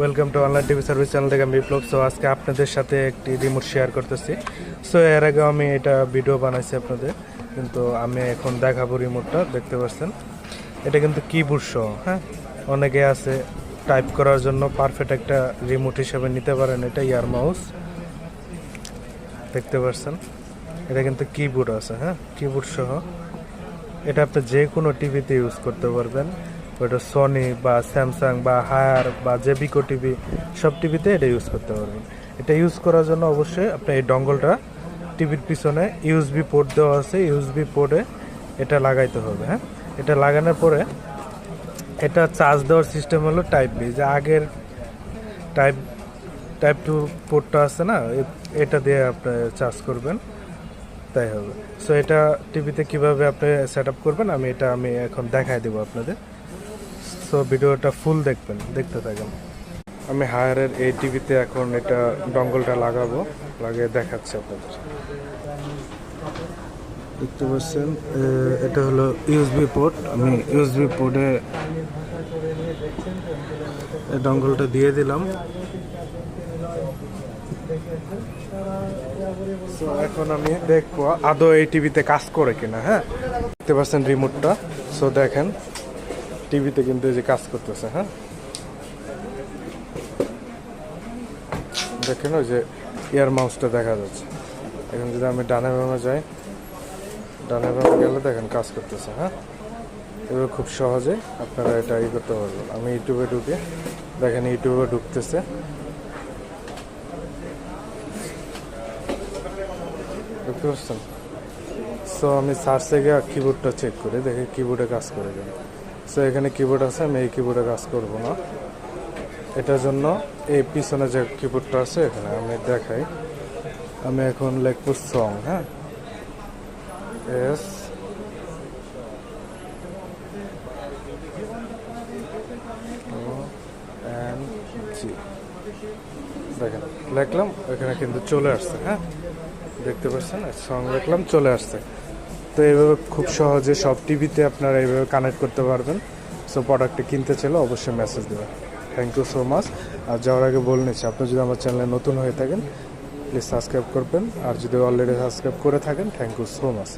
Welcome to online TV service channel থেকে আমি বিপ্লব। So আজকে আপনাদের সাথে একটি রিমোট শেয়ার করতেছি। সো এর আগে আমি এটা ভিডিও বানাইছি আপনাদের। কিন্তু আমি এখন দেখাবো রিমোটটা দেখতে পাচ্ছেন? এটা কিন্তু কিবোর্ড সহ হ্যাঁ? অনেকে আছে টাইপ করার জন্য পারফেক্ট একটা রিমোট হিসেবে নিতে পারেন। এটা ইয়ার মাউস। দেখতে পাচ্ছেন? এটা কিন্তু কিবোর্ড আছে হ্যাঁ? কিবোর্ড সহ। এটা আপনি যে কোনো টিভিতে ইউজ করতে পারবেন। ওটা সনি বা স্যামসাং বা হায়ার বা জেবিকো টিভি সব টিভিতে এটা ইউজ করতে পারবেন। এটা ইউজ করার জন্য অবশ্যই আপনি এই ডঙ্গলটা টিভির পিছনে ইউএসবি পোর্ট দেওয়া আছে। ইউএসবি পোর্টে এটা লাগাইতে হবে হ্যাঁ? এটা লাগানোর পরে এটা চার্জ দেওয়ার সিস্টেম হলো টাইপ বি যে আগের টাইপ টাইপ টু পোর্টটা আছে না এটা দিয়ে আপনি চার্জ করবেন, তাই হবে। সো এটা টিভিতে কীভাবে আপনি সেট করবেন, আমি এটা আমি এখন দেখাই দেবো আপনাদের। সো ভিডিওটা ফুল দেখবেন দেখতে থাকেন। আমি হায়ারের এই টিভিতে এখন এটা ডঙ্গলটা লাগাবো লাগিয়ে দেখাচ্ছি আপনাদের। দেখতে পাচ্ছেন এটা হলো ইউএসবি পোর্ট আমি ইউএসবি পোর্টে ডঙ্গলটা দিয়ে দিলাম। সো এখন আমি দেখব আদৌ এই টিভিতে কাজ করে কিনা হ্যাঁ? দেখতে পাচ্ছেন রিমোটটা সো দেখেন। টিভিতে কিন্তু এই যে কাজ করতেছে হ্যাঁ? দেখেন ওই যে ইয়ার মাউসটা দেখা যাচ্ছে। এখন যদি আমি ডানে বামে যাই, ডানে বামে গেলে দেখেন কাজ করতেছে হ্যাঁ? এবার খুব সহজে আপনারা এটা ই করতে পারবেন। আমি ইউটিউবে ঢুকে, দেখেন ইউটিউবে ঢুকতেছে। দেখতে পাচ্ছেন সো আমি সার্চে গিয়ে কিবোর্ডটা চেক করি, দেখি কিবোর্ডে কাজ করে কিনা। সো এখানে কিবোর্ড আছে, আমি এই কিবোর্ডে কাজ করব না। এটার জন্য এই পিছনে যে কিবোর্ডটা আছে, এখানে আমি দেখাই। আমি এখন লিখব সং হ্যাঁ? এস দেখেন, লিখলাম এখানে কিন্তু চলে আসছে হ্যাঁ? দেখতে পাচ্ছেন? সং লিখলাম, চলে আসছে। তো এভাবে খুব সহজে সব টিভিতে আপনারা এইভাবে কানেক্ট করতে পারবেন। সো প্রোডাক্টটা কিনতে চাইলে অবশ্যই মেসেজ দেবেন। থ্যাংক ইউ সো মাচ আর যাওয়ার আগে বলে নিচ্ছি, আপনি যদি আমার চ্যানেলে নতুন হয়ে থাকেন প্লিজ সাবস্ক্রাইব করবেন। আর যদি অলরেডি সাবস্ক্রাইব করে থাকেন থ্যাংক ইউ সো মাচ